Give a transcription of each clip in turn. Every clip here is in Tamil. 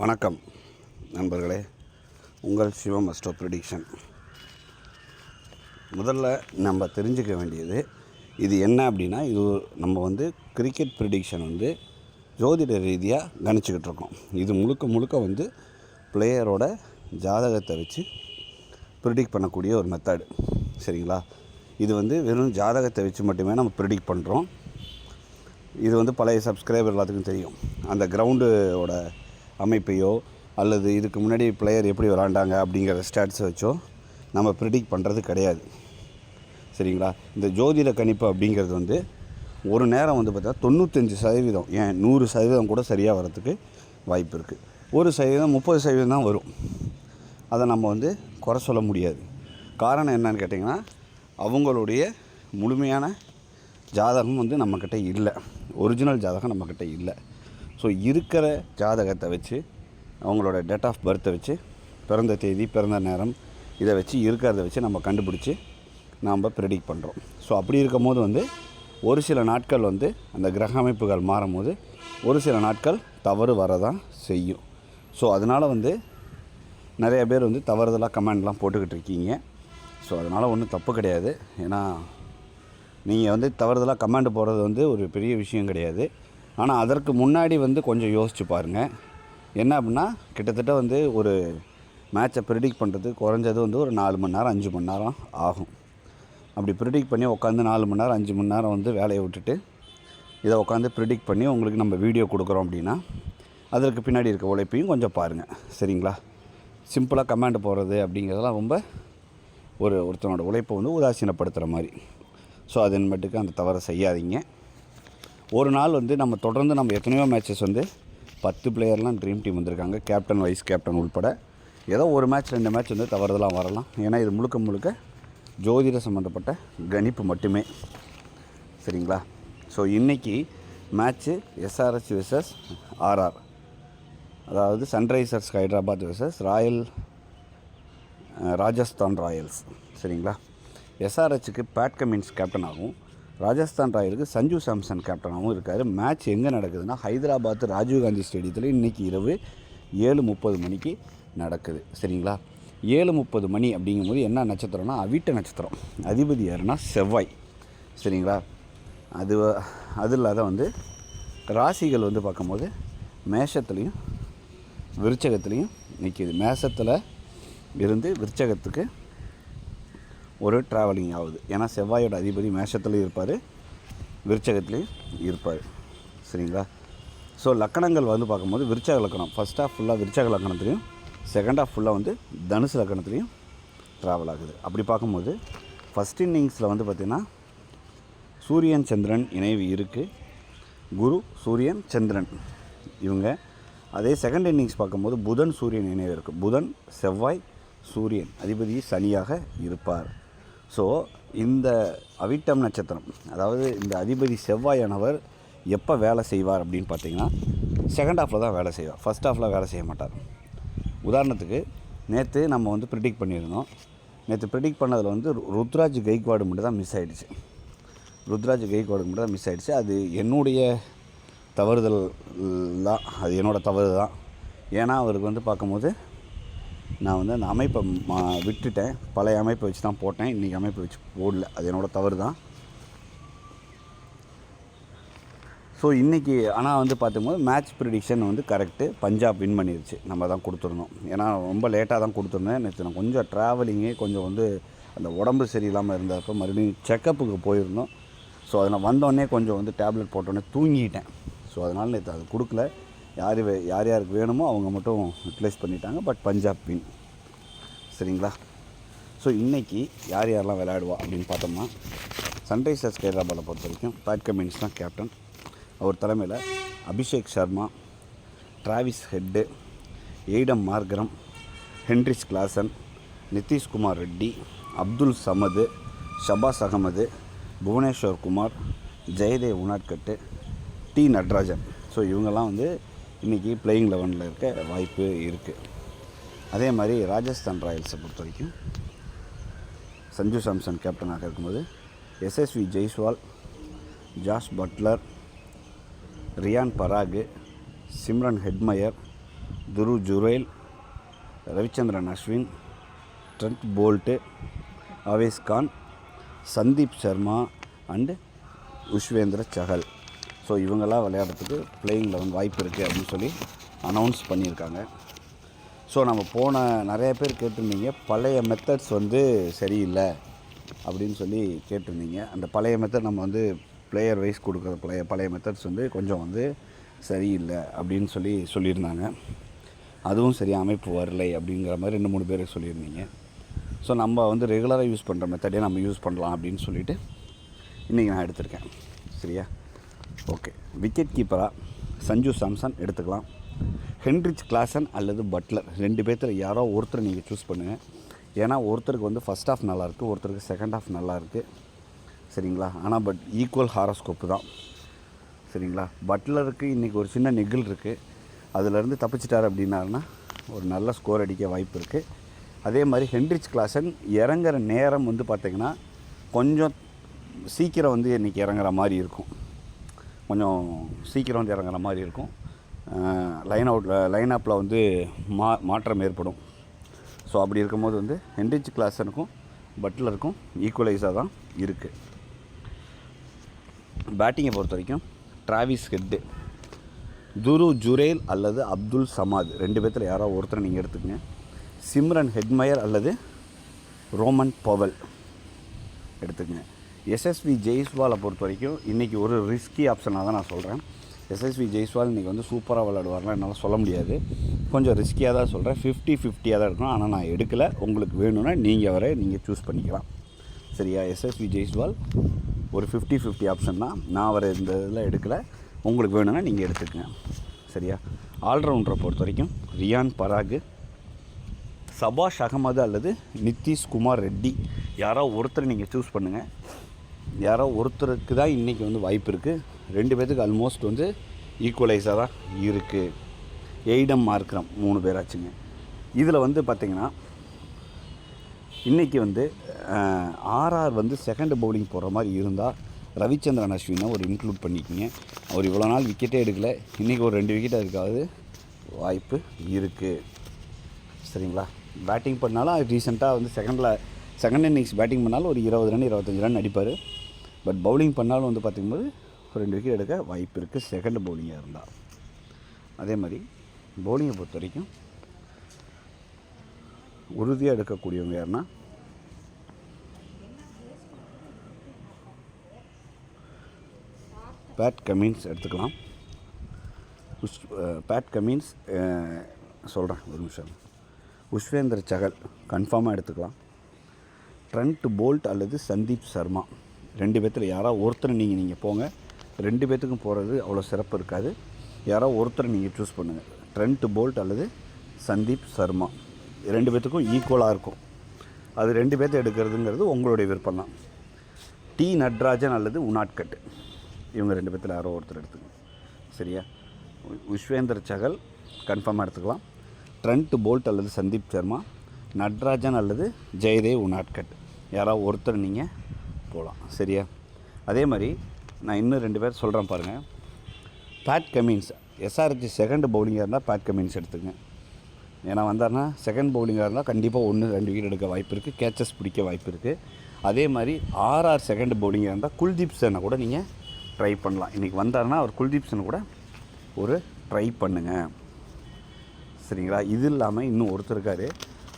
வணக்கம் நண்பர்களே. உங்கள் சிவம் அஸ்டோ ப்ரிடிக்ஷன் முதல்ல நம்ம தெரிஞ்சுக்க வேண்டியது இது என்ன அப்படின்னா இது நம்ம வந்து கிரிக்கெட் ப்ரிடிக்ஷன் வந்து ஜோதிட ரீதியாக கணிச்சிக்கிட்டு இருக்கோம். இது முழுக்க முழுக்க வந்து பிளேயரோட ஜாதகத்தை வச்சு ப்ரிடிக்ட் பண்ணக்கூடிய ஒரு மெத்தடு சரிங்களா? இது வந்து வெறும் ஜாதகத்தை வச்சு மட்டுமே நம்ம ப்ரிடிக்ட் பண்ணுறோம் இது வந்து பழைய சப்ஸ்கிரைபர் எல்லாத்துக்கும் தெரியும். அந்த கிரவுண்டோட அமைப்பையோ அல்லது இதுக்கு முன்னாடி பிளேயர் எப்படி விளாண்டாங்க அப்படிங்கிற ஸ்டாட்ஸை வச்சோ நம்ம ப்ரிடிக் பண்ணுறது கிடையாது. சரிங்களா? இந்த ஜோதிட கணிப்பு அப்படிங்கிறது வந்து ஒரு நேரம் வந்து பார்த்தா தொண்ணூத்தஞ்சு சதவீதம் ஏன் நூறு சதவீதம் கூட சரியாக வரத்துக்கு வாய்ப்பு இருக்குது ஒரு சதவீதம் முப்பது சதவீதம் தான் வரும். அதை நம்ம வந்து குறை சொல்ல முடியாது. காரணம் என்னன்னு கேட்டிங்கன்னா அவங்களுடைய முழுமையான ஜாதகம் வந்து நம்மக்கிட்ட இல்லை. ஒரிஜினல் ஜாதகம் நம்மக்கிட்ட இல்லை. ஸோ இருக்கிற ஜாதகத்தை வச்சு அவங்களோட டேட் ஆஃப் பர்த்தை வச்சு பிறந்த தேதி பிறந்த நேரம் இதை வச்சு இருக்கிறத வச்சு நம்ம கண்டுபிடிச்சி நாம் ப்ரெடிக்ட் பண்ணுறோம் ஸோ அப்படி இருக்கும் போது வந்து ஒரு சில நாட்கள் வந்து அந்த கிரக அமைப்புகள் மாறும்போது ஒரு சில நாட்கள் தவறு வரதான் செய்யும். ஸோ அதனால் வந்து நிறைய பேர் வந்து தவறுதலாக கமெண்ட்லாம் போட்டுக்கிட்டு இருக்கீங்க. ஸோ அதனால் ஒன்றும் தப்பு கிடையாது. ஏன்னா நீங்கள் வந்து தவறுதலாக கமெண்ட் போடுறது வந்து ஒரு பெரிய விஷயம் கிடையாது. ஆனால் அதற்கு முன்னாடி வந்து கொஞ்சம் யோசிச்சு பாருங்கள் என்ன அப்படின்னா கிட்டத்தட்ட வந்து ஒரு மேட்சை ப்ரிடிக்ட் பண்ணுறது குறைஞ்சது வந்து ஒரு நாலு மணி நேரம் அஞ்சு மணி நேரம் ஆகும். அப்படி ப்ரிடிக்ட் பண்ணி உட்காந்து நாலு மணி நேரம் அஞ்சு மணி நேரம் வந்து வேலையை விட்டுட்டு இதை உட்காந்து ப்ரிடிக்ட் பண்ணி உங்களுக்கு நம்ம வீடியோ கொடுக்குறோம் அப்படின்னா அதற்கு பின்னாடி இருக்க உழைப்பையும் கொஞ்சம் பாருங்கள் சரிங்களா? சிம்பிளாக கமெண்ட் போடுறது அப்படிங்கிறதெல்லாம் ரொம்ப ஒரு ஒருத்தனோட உழைப்பை வந்து உதாசீனப்படுத்துகிற மாதிரி. ஸோ அதன் மட்டுக்கு அந்த தவறை செய்யாதீங்க. ஒரு நாள் வந்து நம்ம தொடர்ந்து நம்ம எத்தனையோ மேட்சஸ் வந்து பத்து பிளேயர்லாம் ட்ரீம் டீம் வந்திருக்காங்க. கேப்டன் வைஸ் கேப்டன் உள்பட. ஏதோ ஒரு மேட்ச் ரெண்டு மேட்ச் வந்து தவறுதலாம் வரலாம். ஏன்னா இது முழுக்க முழுக்க ஜோதிட சம்மந்தப்பட்ட கணிப்பு மட்டுமே. சரிங்களா? ஸோ இன்றைக்கி மேட்ச்சு எஸ்ஆர்எச் விசஸ் ஆர்ஆர் அதாவது Sunrisers Hyderabad versus royal Rajasthan Royals சரிங்களா? எஸ்ஆர்ஹெச்சுக்கு பேட் கமின்ஸ் கேப்டன் ஆகும். ராஜஸ்தான் ராயலுக்கு சஞ்சு சாம்சன் கேப்டனாகவும் இருக்கார். மேட்ச் எங்கே நடக்குதுன்னா ஹைதராபாத் ராஜீவ்காந்தி ஸ்டேடியத்தில் இன்றைக்கி இரவு ஏழு முப்பது மணிக்கு நடக்குது. சரிங்களா? ஏழு முப்பது மணி அப்படிங்கும்போது என்ன நட்சத்திரம்னா அவிட்ட நட்சத்திரம். அதிபதி யாருன்னா செவ்வாய். சரிங்களா? அது அது இல்லாத வந்து ராசிகள் வந்து பார்க்கும்போது மேஷத்துலேயும் விருச்சகத்துலேயும் நிற்கிது மேசத்தில் இருந்து விருச்சகத்துக்கு ஒரு ட்ராவலிங் ஆகுது. ஏன்னா செவ்வாயோட அதிபதி மேஷத்துலேயும் இருப்பார் விருச்சகத்துலேயும் இருப்பார். சரிங்களா? ஸோ லக்கணங்கள் வந்து பார்க்கும்போது விருச்சக லக்கணம். ஃபஸ்ட் ஹாஃப் ஃபுல்லாக விருச்சக லக்கணத்துலேயும் செகண்ட் ஹாஃப் ஃபுல்லாக வந்து தனுசு லக்கணத்துலேயும் ட்ராவல் ஆகுது. அப்படி பார்க்கும்போது ஃபஸ்ட் இன்னிங்ஸில் வந்து பார்த்திங்கன்னா சூரியன் சந்திரன் இணைவு இருக்குது குரு சூரியன் சந்திரன் இவங்க. அதே செகண்ட் இன்னிங்ஸ் பார்க்கும்போது புதன் சூரியன் இணைவு இருக்குது புதன் செவ்வாய் சூரியன். அதிபதி சனியாக இருப்பார். ஸோ இந்த அவிட்டம் நட்சத்திரம் அதாவது இந்த அதிபதி செவ்வாயானவர் எப்போ வேலை செய்வார் அப்படின்னு பார்த்தீங்கன்னா செகண்ட் ஹாஃபில் தான் வேலை செய்வார். ஃபஸ்ட் ஹாஃபில் வேலை செய்ய மாட்டார். உதாரணத்துக்கு நேற்று நம்ம வந்து ப்ரிடிக்ட் பண்ணியிருந்தோம். நேற்று ப்ரிடிக்ட் பண்ணதில் வந்து ரு- ருத்ராஜ் கைக்வாடு மட்டும் தான் மிஸ் ஆகிடுச்சு ருத்ராஜ் கைக்வாடு மட்டும் தான் மிஸ் ஆகிடுச்சு அது என்னுடைய தவறுதல் தான். அது என்னோடய தவறு தான் ஏன்னா அவருக்கு வந்து பார்க்கும்போது நான் வந்து அந்த அமைப்பை மா விட்டுட்டேன். பழைய அமைப்பை வச்சு தான் போட்டேன். இன்றைக்கி அமைப்பை வச்சு போடல. அது என்னோட தவறு தான் ஸோ இன்றைக்கி ஆனால் வந்து பார்த்தும்போது மேட்ச் ப்ரிடிக்ஷன் வந்து கரெக்டு பஞ்சாப் வின் பண்ணிருச்சு. நம்ம தான் கொடுத்துருந்தோம். ஏன்னா ரொம்ப லேட்டாக தான் கொடுத்துருந்தேன். நேற்று நான் கொஞ்சம் ட்ராவலிங்கே கொஞ்சம் வந்து அந்த உடம்பு சரியில்லாமல் இருந்தப்போ மறுபடியும் செக்கப்புக்கு போயிருந்தோம். ஸோ அதில் நான் வந்தோடனே கொஞ்சம் வந்து டேப்லெட் போட்டோடனே தூங்கிட்டேன். ஸோ அதனால் நேற்று அது கொடுக்கல. யார் வே- யார் யாருக்கு வேணுமோ அவங்க மட்டும் யூட்டிலைஸ் பண்ணிட்டாங்க பட் பஞ்சாப் வின் சரிங்களா? ஸோ இன்றைக்கி யார் யாரெல்லாம் விளையாடுவா அப்படின்னு பார்த்தோம்னா சன்ரைசர்ஸ் ஹைதராபாத்தை பொறுத்த வரைக்கும் பேட் கமின்ஸ் தான் கேப்டன் அவர் தலைமையில் Abhishek Sharma Travis Head Aiden Markram Heinrich Klaasen Nitish Kumar Reddy Abdul Samad Shahbaz Ahmed Bhuvneshwar Kumar Jaydev Unadkat T Natarajan so இவங்கெல்லாம் வந்து இன்றைக்கி பிளேயிங் லெவனில் இருக்க வாய்ப்பு இருக்குது அதே மாதிரி ராஜஸ்தான் ராயல்ஸை பொறுத்த வரைக்கும் சஞ்சு சாம்சன் கேப்டனாக இருக்கும்போது எஸ்எஸ்வி Jaiswal Jos Buttler Riyan Parag Shimron Hetmyer Dhruv Jurel Ravichandran Ashwin Trent Boult Avesh Khan Sandeep Sharma and Yuzvendra Chahal. So இவங்கெல்லாம் விளையாடுறதுக்கு பிளேயிங் லெவன் வாய்ப்பு இருக்குது அப்படின்னு சொல்லி அனௌன்ஸ் பண்ணியிருக்காங்க. ஸோ நம்ம போன நிறைய பேர் கேட்டிருந்தீங்க பழைய மெத்தட்ஸ் வந்து சரியில்லை அப்படின்னு சொல்லி கேட்டிருந்தீங்க. அந்த பழைய மெத்தட் நம்ம வந்து பிளேயர் வைஸ் கொடுக்குற பழைய பழைய மெத்தட்ஸ் வந்து கொஞ்சம் வந்து சரியில்லை அப்படின்னு சொல்லி சொல்லியிருந்தாங்க. அதுவும் சரி அமைப்பு வரலை அப்படிங்கிற மாதிரி ரெண்டு மூணு பேர் சொல்லியிருந்தீங்க. ஸோ நம்ம வந்து ரெகுலராக யூஸ் பண்ணுற மெத்தடே நம்ம யூஸ் பண்ணலாம் அப்படின்னு சொல்லிவிட்டு இன்றைக்கி நான் எடுத்திருக்கேன். சரியா? ஓகே. விக்கெட் கீப்பராக சஞ்சு சாம்சன் எடுத்துக்கலாம். ஹென்ரிச் கிளாசன் அல்லது பட்லர். ரெண்டு பேர்த்தில் யாரோ ஒருத்தர் நீங்கள் சூஸ் பண்ணுங்கள் ஏன்னா ஒருத்தருக்கு வந்து ஃபஸ்ட் ஆஃப் நல்லாயிருக்கு ஒருத்தருக்கு செகண்ட் ஆஃப் நல்லாயிருக்கு சரிங்களா? ஆனால் பட் ஈக்குவல் ஹாரோஸ்கோப்பு தான். சரிங்களா? பட்லருக்கு இன்றைக்கி ஒரு சின்ன நெகில் இருக்குது அதிலேருந்து தப்பிச்சிட்டார் அப்படின்னாருன்னா ஒரு நல்ல ஸ்கோர் அடிக்க வாய்ப்பு இருக்குது அதே மாதிரி ஹென்ரிச் கிளாசன் இறங்குற நேரம் வந்து பார்த்திங்கன்னா கொஞ்சம் சீக்கிரம் வந்து இன்றைக்கி இறங்குற மாதிரி இருக்கும். கொஞ்சம் சீக்கிரம் வந்து இறங்குற மாதிரி இருக்கும். லைன் அவுட்டில் லைன் அப்பில் வந்து மா மாற்றம் ஏற்படும். ஸோ அப்படி இருக்கும்போது வந்து ஹென்ரிச் கிளாஸனுக்கும் பட்லருக்கும் ஈக்குவலைஸாக தான் இருக்குது பேட்டிங்கை பொறுத்த வரைக்கும் டிராவிஸ் ஹெட்டு துரு ஜுரேல் அல்லது அப்துல் சமாத் ரெண்டு பேர்த்தில் யாரோ ஒருத்தரை நீங்கள் எடுத்துக்கங்க. சிம்ரன் ஹெட்மயர் அல்லது ரோமன் பவல் எடுத்துக்கங்க. எஸ்எஸ்வி ஜெய்ஸ்வாலை பொறுத்த வரைக்கும் இன்றைக்கி ஒரு ரிஸ்கி ஆப்ஷனாக தான் நான் சொல்கிறேன் எஸ்எஸ்வி ஜெய்ஸ்வால் இன்றைக்கி வந்து சூப்பராக விளையாடுவார்லாம் என்னால் சொல்ல முடியாது. கொஞ்சம் ரிஸ்கியாக தான் சொல்கிறேன் ஃபிஃப்டி ஃபிஃப்டியாக தான் இருக்கணும். ஆனால் நான் எடுக்கலை. உங்களுக்கு வேணும்னா நீங்கள் வர நீங்கள் சூஸ் பண்ணிக்கலாம். சரியா? எஸ்எஸ்வி ஜெய்ஸ்வால் ஒரு ஃபிஃப்டி ஃபிஃப்டி ஆப்ஷன் தான். நான் வர இந்த இதில் எடுக்கலை. உங்களுக்கு வேணும்னா நீங்கள் எடுத்துக்கங்க. சரியா? ஆல்ரவுண்டரை பொறுத்த வரைக்கும் ரியான் பராகு சபாஷ் அகமது அல்லது நிதிஷ் குமார் ரெட்டி. யாரோ ஒருத்தர் நீங்கள் சூஸ் பண்ணுங்கள் யாரோ ஒருத்தருக்கு தான் இன்றைக்கி வந்து வாய்ப்பு இருக்குது ரெண்டு பேர்த்துக்கு ஆல்மோஸ்ட் வந்து ஈக்குவலைஸாக தான் இருக்குது எய்டம் மார்க்ரம் மூணு பேராச்சுங்க. இதில் வந்து பார்த்திங்கன்னா இன்றைக்கி வந்து ஆர்ஆர் வந்து செகண்ட் பவுலிங் போடுற மாதிரி இருந்தால் ரவிச்சந்திரன் அஸ்வினை ஒரு இன்க்ளூட் பண்ணிக்கிங்க. அவர் இவ்வளோ நாள் விக்கெட்டே எடுக்கலை. இன்றைக்கி ஒரு ரெண்டு விக்கெட் அதுக்காவது வாய்ப்பு இருக்குது சரிங்களா? பேட்டிங் பண்ணாலும் ரீசெண்டாக வந்து செகண்டில் செகண்ட் இன்னிங்ஸ் பேட்டிங் பண்ணாலும் ஒரு இருபது ரன் இருபத்தஞ்சி ரன் அடிப்பார். பட் பவுலிங் பண்ணாலும் வந்து பார்த்திங்கும்போது ஒரு ரெண்டு விக்கெட் எடுக்க வாய்ப்பு இருக்குது செகண்ட் பவுலிங்காக இருந்தால் அதே மாதிரி பவுலிங்கை பொறுத்த வரைக்கும் உறுதியாக எடுக்கக்கூடியவங்க யாருன்னா பேட் கமின்ஸ் எடுத்துக்கலாம். உஷ் பேட் கமின்ஸ் சொல்கிறேன் ஒரு நிமிஷம். உஷ்வேந்தர் சகல் கன்ஃபார்மாக எடுத்துக்கலாம். ட்ரண்ட் போல்ட் அல்லது சந்தீப் சர்மா. ரெண்டு பேர்த்தில் யாராவது ஒருத்தர் நீங்கள் நீங்கள் போங்க. ரெண்டு பேர்த்துக்கும் போகிறது அவ்வளோ சிறப்பு இருக்காது. யாரோ ஒருத்தர் நீங்கள் சூஸ் பண்ணுங்கள் ட்ரெண்ட் போல்ட் அல்லது சந்தீப் சர்மா. ரெண்டு பேர்த்துக்கும் ஈக்குவலாக இருக்கும். அது ரெண்டு பேர்த்த எடுக்கிறதுங்கிறது உங்களுடைய விருப்பம் தான் டி நட்ராஜன் அல்லது உனாட்கட் இவங்க ரெண்டு பேர்த்தில் யாரோ ஒருத்தர் எடுத்துக்கணும். சரியா? விஸ்வேந்தர் சகல் கன்ஃபார்மாக எடுத்துக்கலாம். ட்ரெண்ட் போல்ட் அல்லது சந்தீப் சர்மா. நட்ராஜன் அல்லது ஜெயதேவ் உனாட்கட் யாராவது ஒருத்தர் நீங்கள் போகலாம். சரியா? அதே மாதிரி நான் இன்னும் ரெண்டு பேர் சொல்கிறேன் பாருங்கள் பேட் கமின்ஸ் எஸ்ஆர்ஹெச் செகண்ட் பவுலிங்காக இருந்தால் பேட் கமின்ஸ் எடுத்துங்க. ஏன்னா வந்தார்னா செகண்ட் பவுலிங்காக இருந்தால் கண்டிப்பாக ஒன்று ரெண்டு விக்கெட் எடுக்க வாய்ப்பு இருக்குது கேச்சஸ் பிடிக்க வாய்ப்பு இருக்குது அதே மாதிரி ஆர்ஆர் செகண்ட் பவுலிங்காக இருந்தால் குல்தீப் சேனை கூட நீங்கள் ட்ரை பண்ணலாம். இன்றைக்கி வந்தாருன்னா அவர் குல்தீப் சேனை கூட ஒரு ட்ரை பண்ணுங்கள் சரிங்களா? இது இல்லாமல் இன்னும் ஒருத்தர் இருக்கார்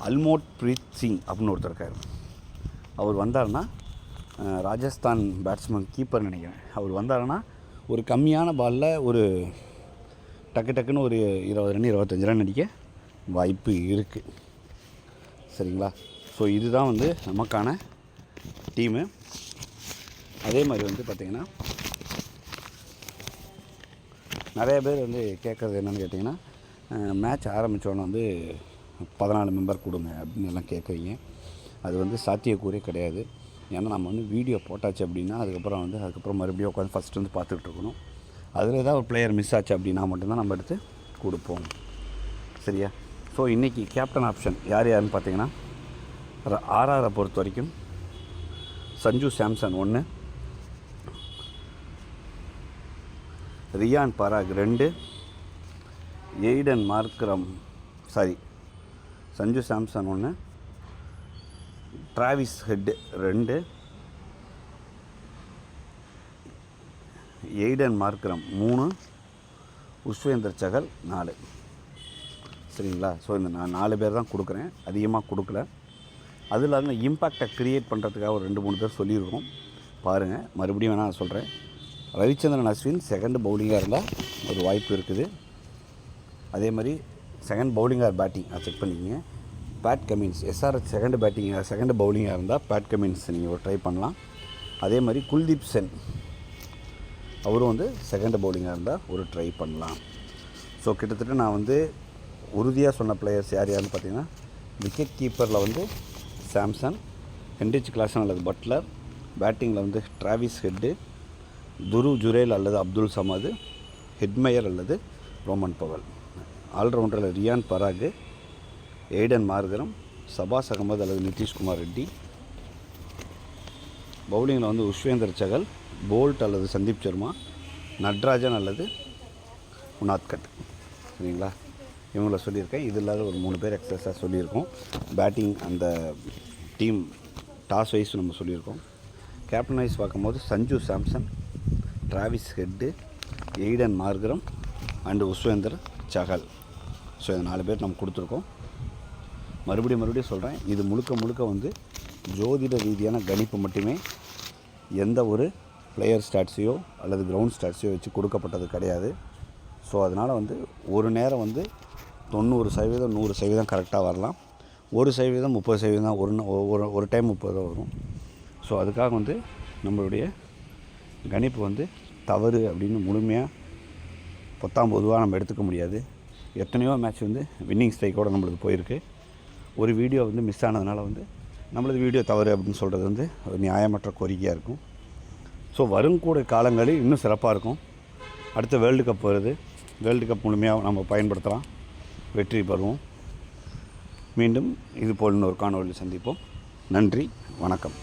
அல்மோட் பிரீத் சிங் அப்படின்னு ஒருத்தர் இருக்கார். அவர் வந்தாருன்னா ராஜஸ்தான் பேட்ஸ்மேன் கீப்பர் நினைக்கிறேன். அவர் வந்தாருன்னா ஒரு கம்மியான பாலில் ஒரு டக்கு டக்குன்னு ஒரு இருபது ரன் இருபத்தஞ்சி ரன் அடிக்க வாய்ப்பு இருக்குது சரிங்களா? ஸோ இதுதான் வந்து நமக்கான டீமு அதே மாதிரி வந்து பார்த்திங்கன்னா நிறைய பேர் வந்து கேட்குறது என்னென்னு கேட்டிங்கன்னா மேட்ச் ஆரம்பித்தோன்னே வந்து பதினாலு மெம்பர் கொடுங்க அப்படின்னு எல்லாம் கேட்குறீங்க அது வந்து சாத்தியக்கூறே கிடையாது. ஏன்னா நம்ம வந்து வீடியோ போட்டாச்சு அப்படின்னா அதுக்கப்புறம் வந்து அதுக்கப்புறம் மறுபடியும் உட்காந்து ஃபஸ்ட்டு வந்து பார்த்துட்டு இருக்கணும். அதில் ஏதாவது ஒரு பிளேயர் மிஸ் ஆச்சு அப்படின்னா மட்டும்தான் நம்ம எடுத்து கொடுப்போம். சரியா? ஸோ இன்றைக்கி கேப்டன் ஆப்ஷன் யார் யாருன்னு பார்த்தீங்கன்னா ஆர்ஆரை பொறுத்த வரைக்கும் சஞ்சு சாம்சன் ஒன்று ரியான் பராக் ரெண்டு Aiden Markram sorry Sanju Samson ஒன்று டிராவிஸ் ஹெட்டு ரெண்டு. எய்டன் மார்க்ரம் மூணு. உஷ்வேந்தர் சகல் நாலு. சரிங்களா? ஸோ இந்த நான் நாலு பேர் தான் கொடுக்குறேன். அதிகமாக கொடுக்கல. அது இல்லாமல் இம்பேக்டை க்ரியேட் பண்ணுறதுக்காக ஒரு ரெண்டு மூணு பேர் சொல்லியிருக்கோம். பாருங்கள் மறுபடியும் வேணால் நான் சொல்கிறேன் ரவிச்சந்திரன் அஸ்வின் செகண்ட் பவுலிங்காக இருந்தால் ஒரு வாய்ப்பு இருக்குது. அதே மாதிரி செகண்ட் பவுலிங்காக பேட்டிங் அதை செக் பண்ணிக்கங்க. பேட் கமின்ஸ் எஸ்ஆர்எச் செகண்ட் பேட்டிங்காக செகண்ட் பவுலிங்காக இருந்தால் பேட் கமின்ஸ் நீங்கள் ஒரு ட்ரை பண்ணலாம். அதே மாதிரி குல்தீப் சென் அவரும் வந்து செகண்ட் பவுலிங்காக இருந்தால் ஒரு ட்ரை பண்ணலாம். ஸோ கிட்டத்தட்ட நான் வந்து உறுதியாக சொன்ன பிளேயர்ஸ் யார் யாருன்னு பார்த்தீங்கன்னா விக்கெட் கீப்பரில் வந்து சாம்சன் ஹென்ரிச் கிளாசன் அல்லது பட்லர் பேட்டிங்கில் வந்து டிராவிஸ் ஹெட்டு துரு ஜுரேல் அல்லது அப்துல் சமாது ஹெட்மயர் அல்லது ரோமன் பவல் ஆல்ரவுண்டரில் ரியான் பராகு எய்டன் மார்கரம் சபாஸ் அகமது அல்லது நிதிஷ்குமார் ரெட்டி. பவுலிங்கில் வந்து உஷ்வேந்தர் சகல் போல்ட் அல்லது சந்தீப் சர்மா நட்ராஜன் அல்லது உனாத்கட் சரிங்களா? இவங்கள சொல்லியிருக்கேன். இது இல்லாத ஒரு மூணு பேர் எக்ஸஸாக சொல்லியிருக்கோம். பேட்டிங் அந்த டீம் டாஸ் வைஸ் நம்ம சொல்லியிருக்கோம். கேப்டன் வைஸ் பார்க்கும்போது Sanju Samson Travis Head Aiden Markram and Yuzvendra Chahal. So இந்த நாலு பேர் நம்ம கொடுத்துருக்கோம். மறுபடியும் மறுபடியும் சொல்கிறேன் இது முழுக்க முழுக்க வந்து ஜோதிட ரீதியான கணிப்பு மட்டுமே. எந்த ஒரு பிளேயர் ஸ்டாட்ஸையோ அல்லது கிரவுண்ட் ஸ்டாட்ஸையோ வச்சு கொடுக்கப்பட்டது கிடையாது. ஸோ அதனால் வந்து ஒரு நேரம் வந்து தொண்ணூறு சதவீதம் நூறு சதவீதம் கரெக்டாக வரலாம். ஒரு சதவீதம் முப்பது சதவீதம் ஒரு ஒரு ஒரு டைம் முப்பது தான் வரும். ஸோ அதுக்காக வந்து நம்மளுடைய கணிப்பு வந்து தவறு அப்படின்னு முழுமையாக பத்தாம் பொதுவாக நம்ம எடுத்துக்க முடியாது. எத்தனையோ மேட்ச் வந்து வின்னிங் ஸ்ட்ரைக்கோடு நம்மளுக்கு போயிருக்கு. ஒரு வீடியோ வந்து மிஸ் ஆனதுனால வந்து நம்மளது வீடியோ தவறு அப்படின்னு சொல்கிறது வந்து ஒரு நியாயமற்ற கோரிக்கையாக இருக்கும். ஸோ வருங்கூட காலங்களில் இன்னும் சிறப்பாக இருக்கும். அடுத்த வேர்ல்டு கப் வருது. வேர்ல்டு கப் முழுமையாக நம்ம பயன்படுத்தலாம். வெற்றி பெறுவோம். மீண்டும் இது போல் இன்னொரு காணொலியில் சந்திப்போம். நன்றி. வணக்கம்.